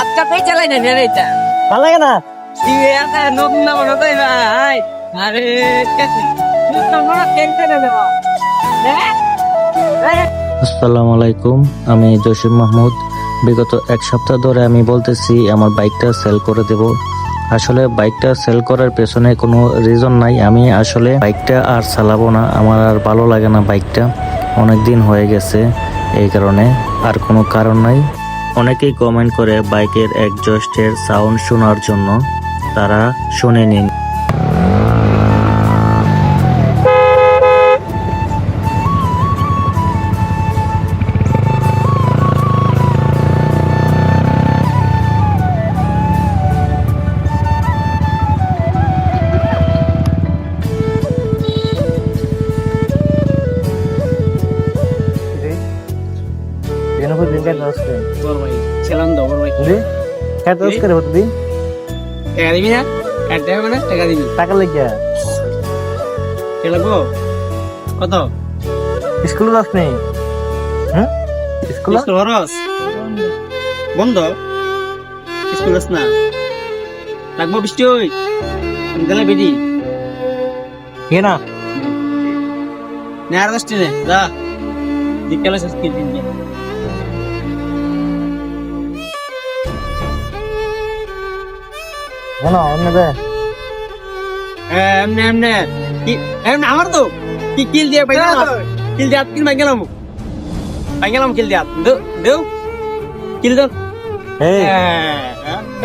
আজকা পেয়ে চালাই না রে এটা। ভালো লাগে না? নতুন না মনে তাই ভাই আরে মনে দেব? আসসালামু আলাইকুম আমি জসিম মাহমুদ। বিগত এক সপ্তাহ ধরে আমি বলতেছি আমার বাইকটা সেল করে দেব। আসলে বাইকটা সেল করার পেছনে কোনো রিজন নাই। আমি আসলে বাইকটা আর চালাবো না আমার আর ভালো লাগে না বাইকটা। অনেক দিন হয়ে গেছে এই কারণে আর কোনো কারণ নাই। অনেকেই কমেন্ট করে বাইকের একজস্টের সাউন্ড শোনার জন্য তারা শুনে নিন জেনুপুর দিন কেন আসছে বড় ভাই ছিলাম তো বড় ভাই দি কত দোষ করে হতো দি। টাকা দিবি না? কাটতে হবে না? টাকা দিবি। টাকা লেগে কে লাগবো? কত? স্কুলে যাস নেই হুম স্কুলে? খরচ? বন্ধ? স্কুল আস না? লাগবো বৃষ্টি ওই গেলে বেদি কে না। নে আর দশটি নে যা। বিকেলে শেষ কিনে দিন। কেন অন্য দে। এমনি এমনি। কি এমনি আমার তো? কি কিল দিয়ে ভাই কিল দিয়ে কিল ভাই গেলাম। ভাই গেলাম কিল দিয়ে। দেও দেও। কিল দাও। এই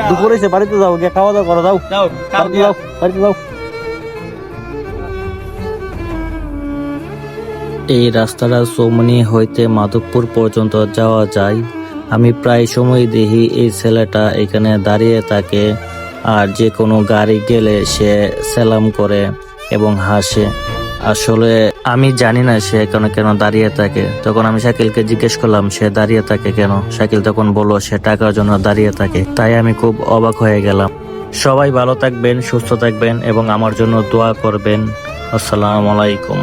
দুপুরে এসে বাড়িতে যাও গিয়ে খাওয়া দাওয়া করো যাও। দাও বাড়িতে যাও বাড়িতে যাও। এই রাস্তাটা চৌমনি হইতে মাধবপুর পর্যন্ত যাওয়া যায়। আমি প্রায় সময় দেখি এই ছেলেটা এখানে দাঁড়িয়ে থাকে। আর যে কোনো গাড়ি গেলে সে সালাম করে এবং হাসে। আসলে আমি জানি না সে কেন কেন দাঁড়িয়ে থাকে। তখন আমি শাকিলকে জিজ্ঞেস করলাম, সে দাঁড়িয়ে থাকে কেন? শাকিল তখন বলল, সে টাকার জন্য দাঁড়িয়ে থাকে। তাই আমি খুব অবাক হয়ে গেলাম। সবাই ভালো থাকবেন, সুস্থ থাকবেন এবং আমার জন্য দোয়া করবেন। আসসালামু আলাইকুম।